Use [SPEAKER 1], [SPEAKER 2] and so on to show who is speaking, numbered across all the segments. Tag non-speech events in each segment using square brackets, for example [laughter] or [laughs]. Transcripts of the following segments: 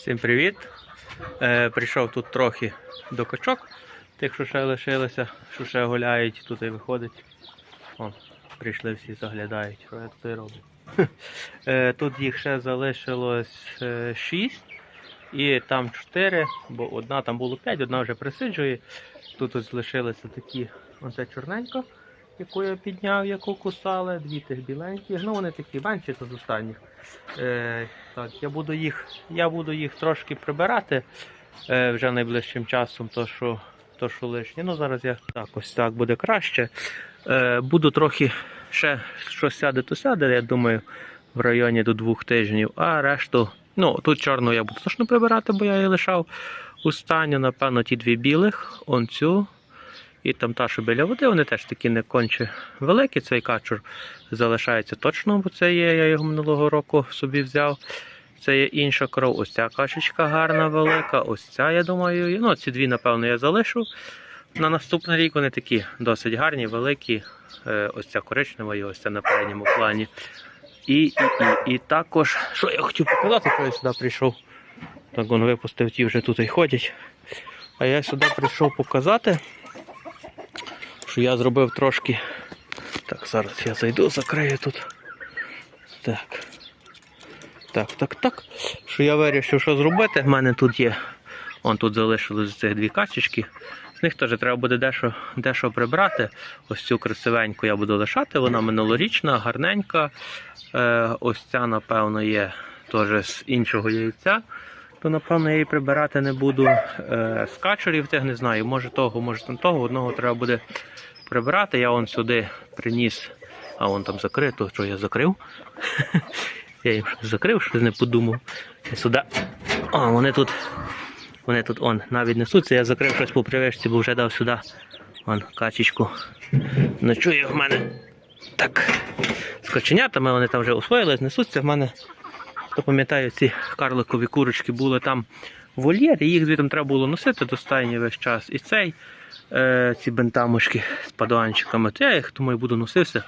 [SPEAKER 1] Всім привіт! Е, прийшов тут трохи до качок, тих, що ще лишилися, що ще гуляють, тут і виходить. О, прийшли всі заглядають, що я тут і роблю. Е, тут їх ще залишилось 6 і там 4, бо одна там було 5, одна вже присиджує. Тут ось залишилися такі, оце чорненька, яку я підняв, яку кусали, дві тих біленькі. Ну вони такі менші, то з останніх. Е, так, я буду їх, я буду їх трошки прибирати е, вже найближчим часом, то що, то що лишнє. Ну зараз я так ось так буде краще. Е, буду трохи ще щось сяде, то сяде, я думаю, в районі до двох тижнів, а решту, ну тут чорну я буду точно прибирати, бо я її лишав у стані, напевно, ті дві білих, он цю. І там та, що біля води, вони теж такі не конче великі. Цей качур залишається точно, бо це є, я його минулого року собі взяв. Це є інша кров. Ось ця качечка гарна, велика. Ось ця, я думаю, ну ці дві, напевно, я залишу. На наступний рік вони такі досить гарні, великі. Е, Ось ця коричнева і ось ця на передньому плані. І, і, і, і також, що я хотів показати, коли я сюди прийшов. Так він випустив, ті вже тут і ходять. А я сюди прийшов показати що я зробив трошки. Так, зараз я зайду, закрию тут. Так. Так, так, так. Що я вирішив, що зробити. В мене тут є. Вон тут залишилось цих дві качечки. З них теж треба буде дещо, дещо прибрати. Ось цю красивеньку я буду лишати. Вона минулорічна, гарненька. Е, ось ця, напевно, є теж з іншого яйця. То, напевно, я її прибирати не буду. Е, з тих не знаю. Може того, може там того. Одного треба буде прибрати. Я вон сюди приніс, а вон там закрито, що я закрив. [laughs] Я їм закрив, щось не подумав. Я сюди. О, вони тут. Вони тут он навіть несуться. Я закрив щось по привичці, бо вже дав сюди. Вон качечку. Ночує в мене. Так. З каченятами вони там вже освоїлись, несуться в мене. Хто пам'ятає, ці карликові курочки були там в вольєрі, їх звідти треба було носити до весь час. І цей, е, ці бентамушки з падуанчиками, то я їх тому і буду носився.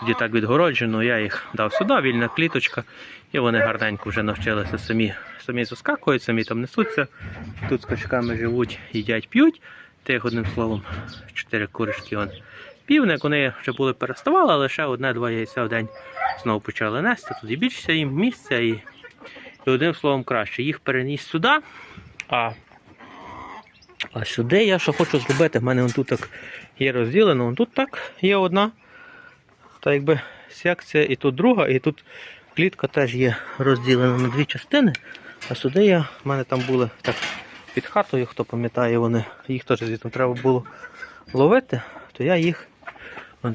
[SPEAKER 1] Тоді так відгороджено, я їх дав сюди, вільна кліточка, і вони гарненько вже навчилися самі, самі заскакують, самі там несуться. Тут з качками живуть, їдять, п'ють. Тих одним словом, чотири курочки. Вон. Півник, вони вже були переставали, але ще одне-два яйця в день знову почали нести. Тут і більше їм місця, і, і одним словом краще. Їх переніс сюди. А, а сюди я що хочу зробити. В мене вон тут так є розділено. Вон тут так є одна. Та якби секція, і тут друга, і тут клітка теж є розділена на дві частини. А сюди я, в мене там були так під хатою, хто пам'ятає, вони їх теж звідти треба було ловити, то я їх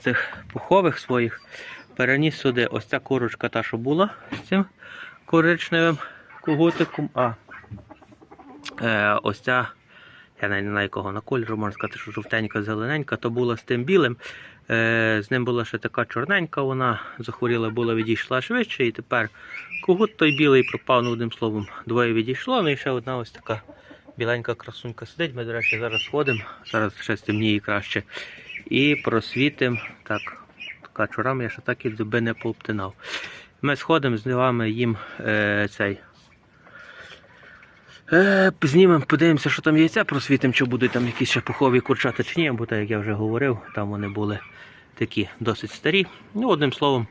[SPEAKER 1] цих пухових своїх переніс сюди. Ось ця курочка та, що була з цим коричневим когутиком, а е, ось ця, я не знаю кого на кольору, можна сказати, що жовтенька, зелененька, то була з тим білим. Е, з ним була ще така чорненька, вона захворіла, була, відійшла швидше, і тепер когут той білий пропав, ну, одним словом, двоє відійшло, ну і ще одна ось така біленька красунька сидить. Ми, до речі, зараз сходимо, зараз ще стемніє краще. І просвітимо. Так, качурам я ще так і зуби не пообтинав. Ми сходимо з вами їм е, цей. Е, знімемо, подивимося, що там яйця просвітимо, чи будуть там якісь ще пухові курчата чи ні, бо так як я вже говорив, там вони були такі досить старі. Ну, одним словом,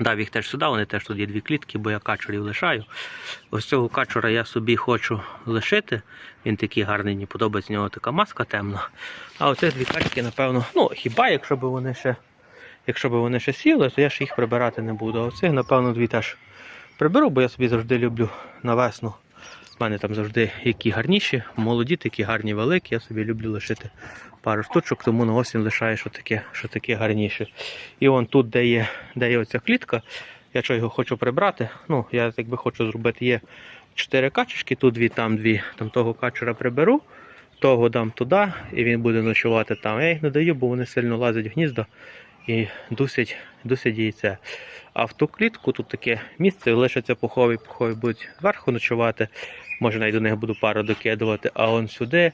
[SPEAKER 1] дав їх теж сюди, вони теж тут є дві клітки, бо я качурів лишаю. Ось цього качура я собі хочу лишити. Він такий гарний, мені подобається, в нього така маска темна. А оці дві качки, напевно, ну хіба якщо б вони ще. Якщо б вони ще сіли, то я ж їх прибирати не буду. А оцих, напевно, дві теж приберу, бо я собі завжди люблю на весну. У мене там завжди які гарніші, молоді, такі гарні, великі. Я собі люблю лишити пару штучок, тому на осінь лишаю, що таке, що таке гарніше. І вон тут, де є, де є оця клітка, я що його хочу прибрати. Ну, я якби хочу зробити, є чотири качечки, тут дві, там дві, там того качера приберу, того дам туди, і він буде ночувати там. Я їх не даю, бо вони сильно лазять в гніздо і дусять, дусять яйця. А в ту клітку тут таке місце, лишаться пухові, пухові будуть зверху ночувати. Може навіть до них буду пару докидувати, а он сюди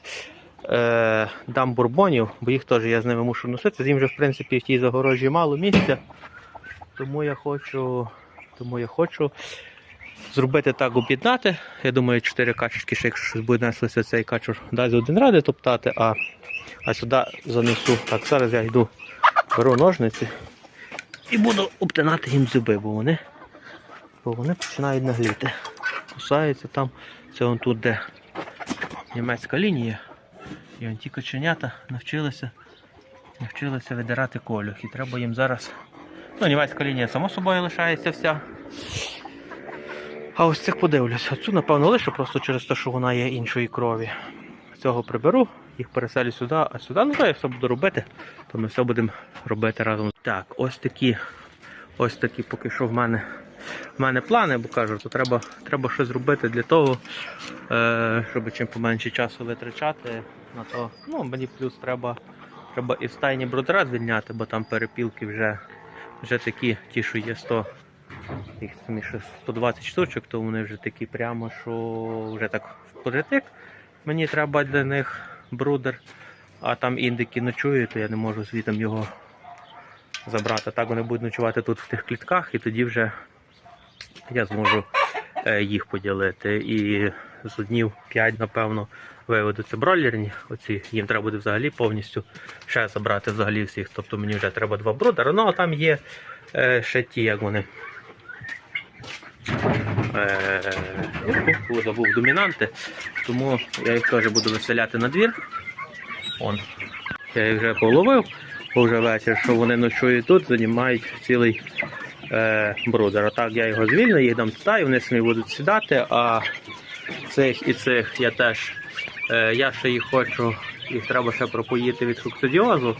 [SPEAKER 1] е, дам бурбонів, бо їх теж я з ними мушу носити. З ним вже в принципі в тій загорожі мало місця. Тому я хочу, тому я хочу зробити так, об'єднати. Я думаю, чотири качечки, ще якщо щось буде неслося, цей качур дасть один ради топтати, а, а сюди занесу. Так, зараз я йду, беру ножниці і буду обтинати їм зуби, бо вони, бо вони починають нагліти. Кусаються там, це он тут, де німецька лінія. І он ті каченята навчилися, навчилися видирати колюх. І треба їм зараз. Ну, німецька лінія само собою лишається вся. А ось цих подивлюся. Цю, напевно, лише просто через те, що вона є іншої крові. Цього приберу, їх переселю сюди, а сюди, ну то я все буду робити, то ми все будемо робити разом. Так, ось такі, ось такі поки що в мене, в мене плани, бо кажу, то треба, треба щось зробити для того, е, щоб чим поменше часу витрачати на то. Ну, мені плюс треба, треба і в стайні брудера звільняти, бо там перепілки вже, вже такі, ті, що є 100 їх там ще 120 штучок, то вони вже такі прямо, що вже так впритик. Мені треба для них брудер, а там індики ночують, то я не можу звітом його забрати. Так вони будуть ночувати тут в тих клітках, і тоді вже я зможу е, їх поділити. І з днів 5, напевно, виведуться бройлерні. Оці їм треба буде взагалі повністю ще забрати взагалі всіх. Тобто мені вже треба два брудера. Ну а там є е, ще ті, як вони. Ну, забув домінанти, тому я їх теж буду виселяти на двір. Он. Я їх вже половив, бо вже вечір, що вони ночують тут, займають цілий е, брудер. Так я його звільню, їх дам туди, і вони самі будуть сідати, а цих і цих я теж, е, я ще їх хочу, їх треба ще пропоїти від фруктодіозу.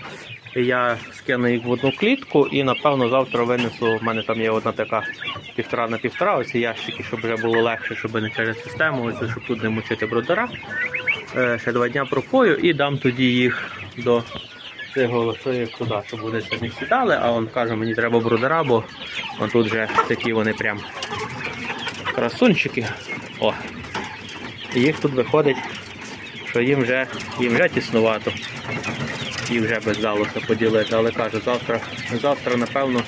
[SPEAKER 1] Я скину їх в одну клітку і напевно завтра винесу. У мене там є одна така півтора на півтора, оці ящики, щоб вже було легше, щоб не через систему, ось, щоб тут не мучити бродера. Е, ще два дня пропою і дам тоді їх до голосуїв туди, щоб вони самі сідали, а він каже, мені треба бродера, бо тут вже такі вони прям красунчики. О. І їх тут виходить, що їм вже, їм вже тіснувато. Їх вже без залоса поділити, але кажу, завтра, завтра, напевно,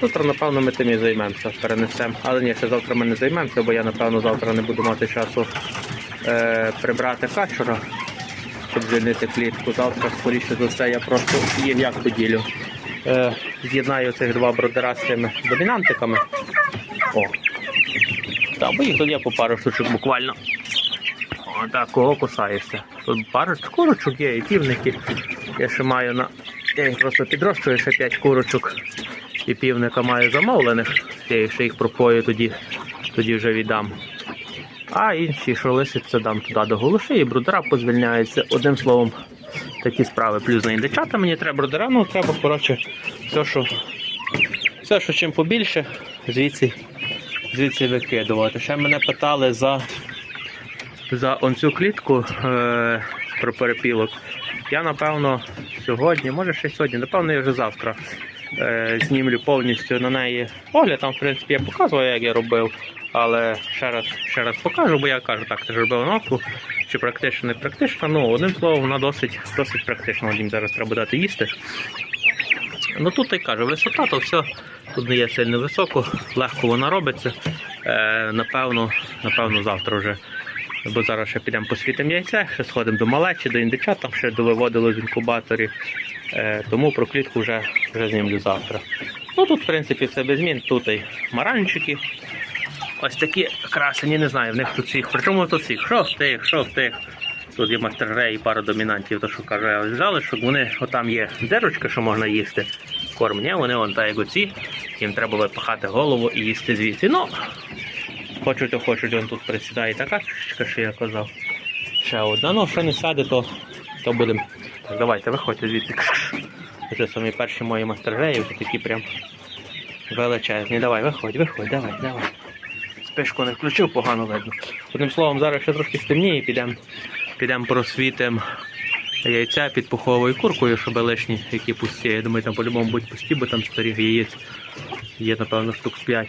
[SPEAKER 1] завтра, напевно, ми тим і займемося, перенесемо. Але ні, ще завтра ми не займемося, бо я, напевно, завтра не буду мати часу е, прибрати качура, щоб звільнити клітку. Завтра, скоріше за все, я просто їм як поділю. Е, з'єднаю цих два бродера з цими домінантиками. О. Та, бо їх тут є по пару штучок буквально. О, так, кого кусаєшся? Тут пару курочок є і півники. Я ще маю на. Я їх просто підрощую ще 5 курочок і півника маю замовлених. Я ще їх пропою тоді, тоді вже віддам. А інші, що лишиться, дам туди до голоші і брудера позвільняються. Одним словом, такі справи. Плюс на індичата мені треба брудера, ну треба, коротше, все, що, все, що чим побільше, звідси, звідси викидувати. Ще мене питали за, за цю клітку е, про перепілок. Я напевно сьогодні, може ще сьогодні, напевно, я вже завтра е, знімлю повністю на неї огляд. Там, в принципі, я показував, як я робив. Але ще раз, ще раз покажу, бо я кажу, так, ти ж робив ногу, чи практично, не практично. Ну, одним словом, вона досить, досить практична. Їм зараз треба дати їсти. Ну тут я кажу, висота, то все тут не є сильно високо, легко вона робиться. Е, напевно, напевно, завтра вже. Бо зараз ще підемо посвітимо яйця, ще сходимо до малечі, до індичат, там ще довиводили з інкубаторів. Е, тому про клітку вже, вже знімлю завтра. Ну тут, в принципі, все без змін. Тут і маранчики. Ось такі красені, не знаю, в них тут всіх. Причому тут всіх. Що в тих, що в тих. Тут є мастер і пара домінантів, то що кажу, я залишок, вони, отам є дирочка, що можна їсти. Корм, ні, вони вон та як оці, їм треба випахати голову і їсти звідси. Ну, хочуть, то хочуть, він тут присідає така чушечка, що я казав. Ще одна. Ну, що не сяде, то, то будемо. Так, давайте, виходьте звідси. Це самі перші мої мастержеї, вже такі прям величезні. Давай, виходь, виходь, давай, давай. Спишку не включив, погано видно. Одним словом, зараз ще трошки стемніє, підемо підем просвітимо яйця під пуховою куркою, щоб лишні, які пусті. Я думаю, там по-любому будуть пусті, бо там старих яєць є, напевно, штук 5.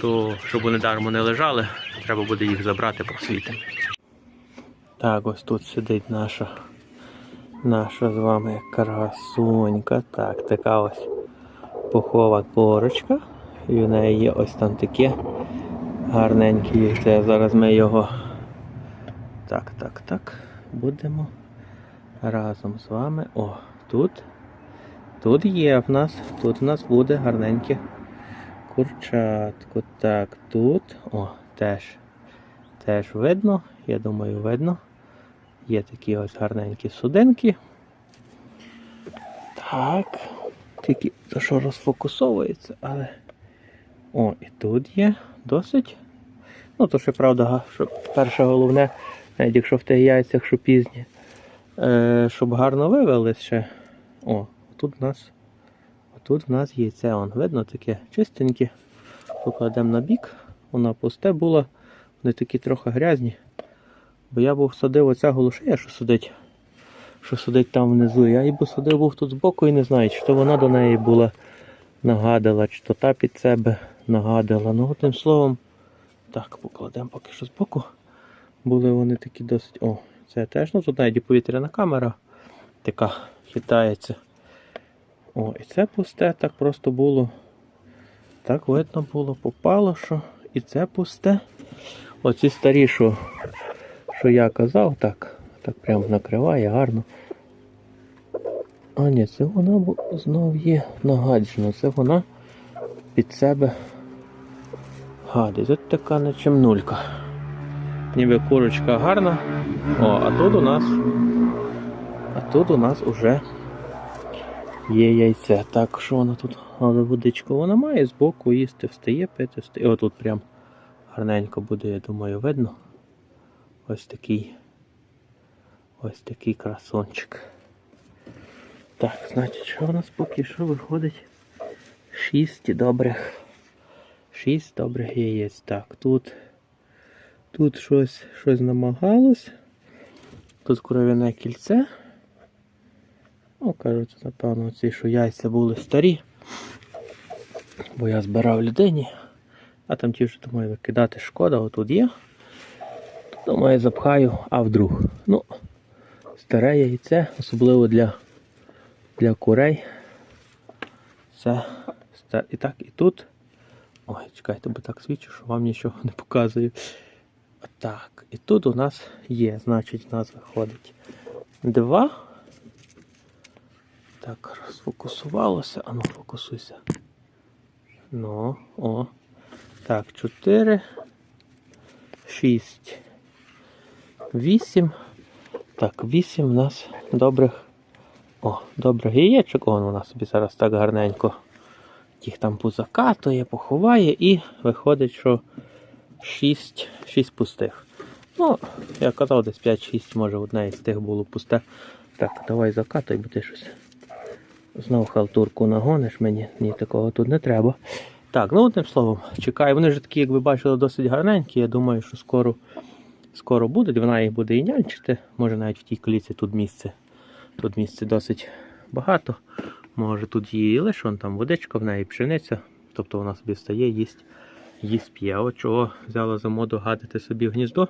[SPEAKER 1] То, щоб вони дармо не лежали, треба буде їх забрати, просвітимо. Так, ось тут сидить наша, наша з вами красунька. Так, така ось пухова корочка. І в неї є ось там таке Гарненьке яйце. Зараз ми його. Так, так, так. Будемо разом з вами. О, тут. Тут є в нас. Тут в нас буде гарненьке курчатко. Так, тут. О, теж. Теж видно. Я думаю, видно. Є такі ось гарненькі судинки. Так. Тільки то що розфокусовується, але. О, і тут є досить. Ну, то ще правда, що перше головне, навіть якщо в тих яйцях, що пізні, е, щоб гарно вивели ще. О, тут в нас. Тут в нас яйце, он, видно таке чистеньке. Покладемо на бік, воно пусте було, вони такі трохи грязні. Бо я був садив оця голушея, що сидить, що сидить там внизу. Я її садив був тут збоку і не знаю, чи то вона до неї була нагадала, чи то та під себе нагадала. Ну, одним словом, так, покладемо поки що збоку. Були вони такі досить. О, це теж, ну тут навіть повітряна камера така хитається. О, і це пусте, так просто було. Так видно було, попало, що і це пусте. Оці старі, що, що я казав, так, так прям накриває гарно. А ні, це вона бу- знов є нагаджена. Це вона під себе гадить. Тут така наче нулька. Ніби курочка гарна. О, а тут у нас. А тут у нас уже є яйце. Так, що вона тут? Але водичку вона має збоку їсти, встає, пити, встає. О, тут прям гарненько буде, я думаю, видно. Ось такий. Ось такий красончик. Так, значить, що у нас поки що виходить? Шість добрих. Шість добрих яєць. Так, тут. Тут щось, щось намагалось. Тут кров'яне кільце. Ну, кажуть, напевно, ці, що яйця були старі. Бо я збирав людині. А там ті вже думаю, викидати шкода, отут є. Думаю, запхаю, а вдруг. Ну, старе яйце, особливо для, для курей. Це і так, і тут. Ой, чекайте, бо так свічу, що вам нічого не показую. Так, і тут у нас є, значить, у нас виходить два. Так, розфокусувалося. А ну, фокусуйся. Ну, о. Так, 4, 6, 8. Так, 8 у нас добрих. О, добрих яєчок. Он вона собі зараз так гарненько їх там позакатує, поховає і виходить, що 6, 6 пустих. Ну, я казав, десь 5-6, може одне із тих було пусте. Так, давай закатай, бо ти щось. Знов халтурку нагониш мені, ні, такого тут не треба. Так, ну одним словом, чекаю. Вони вже такі, як ви бачили, досить гарненькі. Я думаю, що скоро, скоро будуть. Вона їх буде і нянчити. Може навіть в тій коліці тут місце. Тут місце досить багато. Може тут її лише вон там водичка в неї, пшениця. Тобто вона собі встає, їсть, їсть п'є. От чого взяла за моду гадити собі гніздо.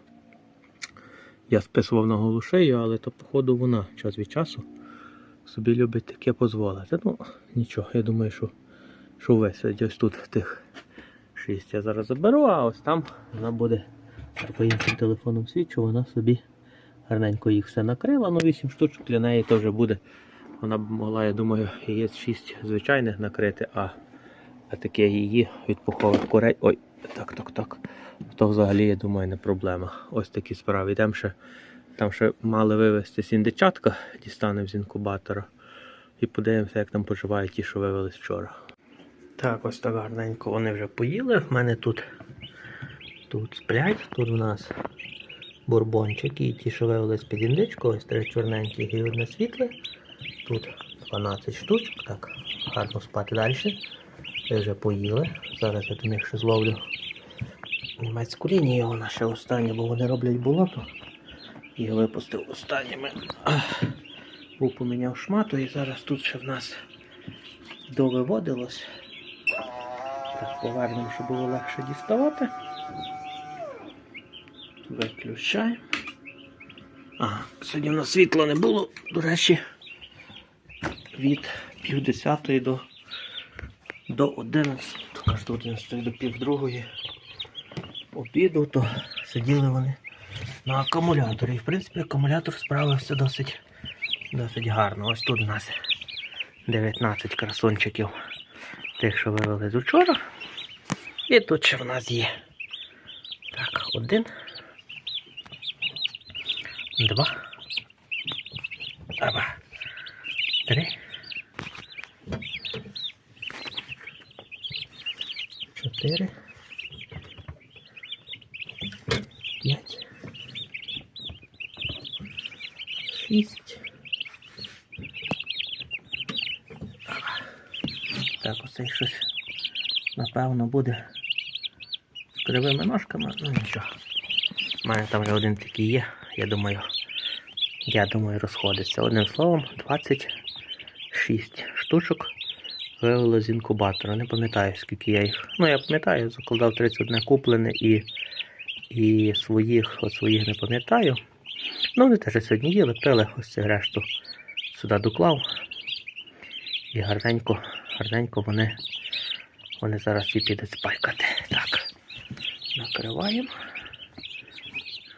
[SPEAKER 1] Я списував на голушею, але то, походу, вона час від часу собі любить таке дозволити. Ну, нічого, я думаю, що, що висить ось тут тих шість я зараз заберу, а ось там вона буде по іншим телефоном свідчу, вона собі гарненько їх все накрила. Ну, 8 штучок для неї вже буде. Вона б могла, я думаю, яєць 6 звичайних накрити, а, а таке її від пухових курей. Ой, так, так, так. То взагалі, я думаю, не проблема. Ось такі справи. Йдемо ще, там ще мали вивезти сіндичатка, дістанемо з інкубатора. І подивимося, як там поживають ті, що вивелись вчора. Так, ось так гарненько вони вже поїли. В мене тут, тут сплять, тут у нас бурбончики, і ті, що вивелись під індичку, ось три чорненьких і одне світле. Тут 12 штучок, так, гарно спати далі. Ви вже поїли. Зараз я до них ще зловлю німецьку лінію, вона ще остання, бо вони роблять болото. Їх випустив останніми. Був поміняв шмату і зараз тут ще в нас довиводилось. Так, повернемо, щоб було легше діставати. Виключаємо. Ага, сьогодні в нас світла не було, до речі, від півдесятої до, до 11, кажуть, до 11 до півдругої обіду, то сиділи вони на акумуляторі. І в принципі акумулятор справився досить, досить гарно. Ось тут у нас 19 красунчиків. Тих, що вивели з учора. І тут ще в нас є. Так, один. Два. Два. Три. Чотири. П'ять. Шість. Так, оцей щось, напевно, буде з кривими ножками, ну нічого. У мене там вже один такий є, я думаю, я думаю, розходиться. Одним словом, 26 штучок вивело з інкубатора. Не пам'ятаю, скільки я їх. Ну, я пам'ятаю, закладав 31 куплене і, і своїх, от своїх не пам'ятаю. Ну, вони теж сьогодні їли, пили, ось цю решту сюди доклав. І гарненько, гарненько вони, вони зараз всі підуть спайкати. Так, накриваємо.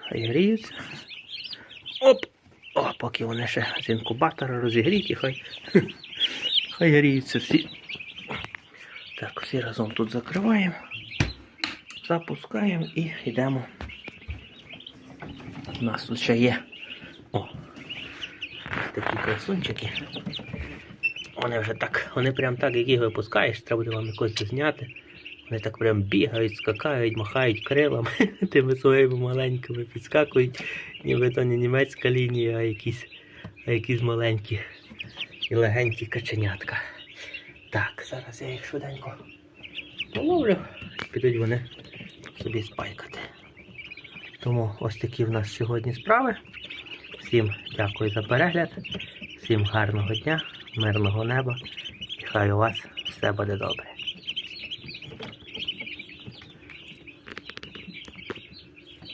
[SPEAKER 1] Хай гріються. Оп! О, поки вони ще з інкубатора розігріті, хай, [laughs] хай гріються всі. Так, всі разом тут закриваємо, запускаємо і йдемо. У нас тут ще є. О, такі красунчики. Вони вже так, вони прям так, як їх випускаєш, треба буде вам якось зняти. Вони так прям бігають, скакають, махають крилами, [laughs] тими своїми маленькими підскакують, ніби то не німецька лінія, а якісь, а якісь маленькі і легенькі каченятка. Так, зараз я їх швиденько половлю, підуть вони собі спайкати. Тому ось такі в нас сьогодні справи. Всім дякую за перегляд, всім гарного дня, мирного неба і хай у вас все буде добре.